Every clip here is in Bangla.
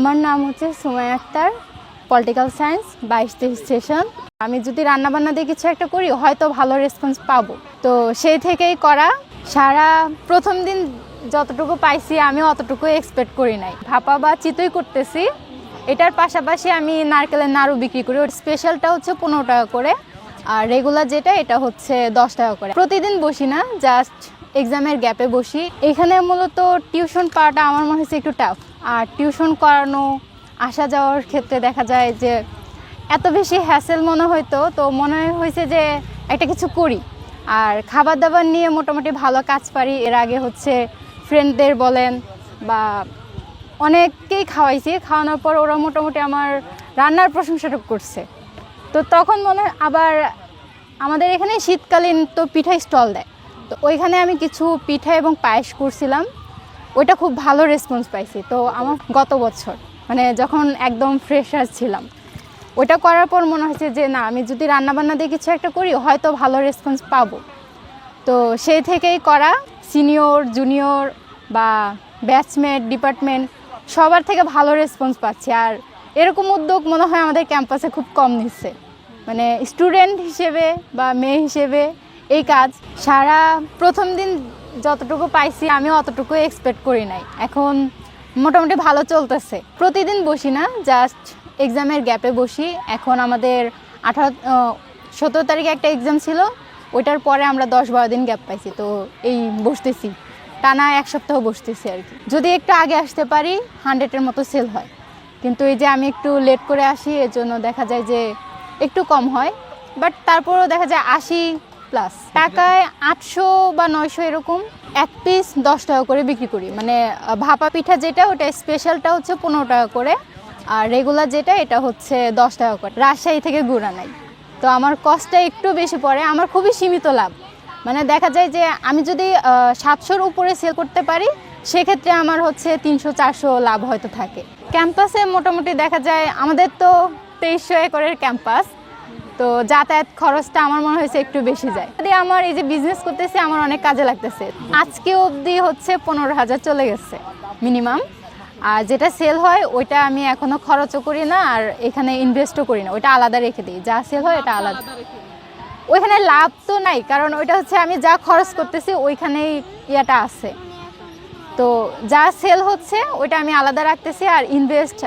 আমার নাম হচ্ছে সুমাই আক্তার পলিটিক্যাল সায়েন্স বাইশ সেশন আমি যদি রান্নাবান্না দিয়ে কিছু একটা করি, হয়তো ভালো রেসপন্স পাবো। তো সেই থেকেই করা। সারা প্রথম দিন যতটুকু পাইছি আমি অতটুকু এক্সপেক্ট করি নাই। ভাপা বা চিতই করতেছি। এটার পাশাপাশি আমি নারকেলের নাড়ু বিক্রি করি। ওর স্পেশালটা হচ্ছে পনেরো টাকা করে। আর রেগুলার যেটা, এটা হচ্ছে দশ টাকা করে। প্রতিদিন বসি না জাস্ট এক্সামের গ্যাপে বসি। এখানে মূলত টিউশন পাওয়াটা আমার মনে হচ্ছে একটু টাফ আর টিউশন করানো, আসা যাওয়ার ক্ষেত্রে দেখা যায় যে এত বেশি হ্যাসেল মনে হয়তো, তো মনে হয়েছে যে একটা কিছু করি। আর খাবার দাবার নিয়ে মোটামুটি ভালো কাজ পারি, এর আগে হচ্ছে ফ্রেন্ডদের বলেন বা অনেককেই খাওয়াইছি, খাওয়ানোর পর ওরা মোটামুটি আমার রান্নার প্রশংসাটা করছে। তো তখন মনে আবার আমাদের এখানে শীতকালীন তো পিঠা স্টল দেয়। তো ওইখানে আমি কিছু পিঠা এবং পায়েস করছিলাম। ওইটা খুব ভালো রেসপন্স পাইছি। তো আমার গত বছর মানে যখন একদম ফ্রেশার ছিলাম, ওইটা করার পর মনে হয়েছে যে, না, আমি যদি রান্নাবান্না দিয়ে কিছু একটা করি, হয়তো ভালো রেসপন্স পাবো। তো সেই থেকেই করা সিনিয়র জুনিয়র বা ব্যাচমেট ডিপার্টমেন্ট সবার থেকে ভালো রেসপন্স পাচ্ছি। আর এরকম উদ্যোগ মনে হয় আমাদের ক্যাম্পাসে খুব কম নিচ্ছে। মানে স্টুডেন্ট হিসেবে বা মেয়ে হিসেবে এই কাজ সারা প্রথম দিন যতটুকু পাইছি আমি অতটুকু এক্সপেক্ট করি নাই। এখন মোটামুটি ভালো চলতেছে। প্রতিদিন বসি না জাস্ট এক্সামের গ্যাপে বসি। এখন আমাদের আঠারো সতেরো তারিখে একটা এক্সাম ছিল, ওইটার পরে আমরা দশ বারো দিন গ্যাপ পাইছি, তো এই বসতেছি। টানা এক সপ্তাহ বসতেছি আর কি। যদি একটু আগে আসতে পারি হান্ড্রেডের মতো সেল হয়। কিন্তু এই যে আমি একটু লেট করে আসি, এর জন্য দেখা যায় যে একটু কম হয়। বাট তারপরেও দেখা যায় আশি প্লাস। টাকায় আটশো বা নয়শো এরকম এক পিস দশ টাকা করে বিক্রি করি। মানে ভাপা পিঠা যেটা, ওটা স্পেশালটা হচ্ছে পনেরো টাকা করে। আর রেগুলার যেটা, এটা হচ্ছে দশ টাকা করে। রাজশাহী থেকে গুড়া নাই তো আমার কস্টটা একটু বেশি পড়ে। আমার খুবই সীমিত লাভ। মানে দেখা যায় যে, আমি যদি সাতশোর উপরে সেল করতে পারি, সেক্ষেত্রে আমার হচ্ছে তিনশো, চারশো লাভ হয়তো থাকে। ক্যাম্পাসে মোটামুটি দেখা যায়, আমাদের তো তেইশশো একরের ক্যাম্পাস তো যাতায়াত খরচটা আমার মনে হয়েছে একটু বেশি যায়। যদি আমার এই যে বিজনেস করতেছি, আমার অনেক কাজে লাগতেছে। আজকে অবধি হচ্ছে পনেরো হাজার চলে গেছে মিনিমাম আর যেটা সেল হয়, ওইটা আমি এখনও খরচও করি না, আর এখানে ইনভেস্টও করি না। ওইটা আলাদা রেখে দিই। যা সেল হয়, এটা আলাদা। ওইখানে লাভ তো নাই, কারণ ওইটা হচ্ছে আমি যা খরচ করতেছি, ওইখানেই ইয়েটা আছে। তো যা সেল হচ্ছে, ওইটা আমি আলাদা রাখতেছি, আর ইনভেস্ট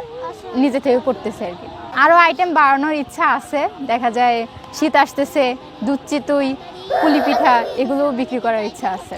নিজে থেকে করতেছি আর কি। আরও আইটেম বাড়ানোর ইচ্ছা আছে দেখা যায় শীত আসতেছে, দুধ চিতুই, পুলি পিঠা, এগুলোও বিক্রি করার ইচ্ছা আছে।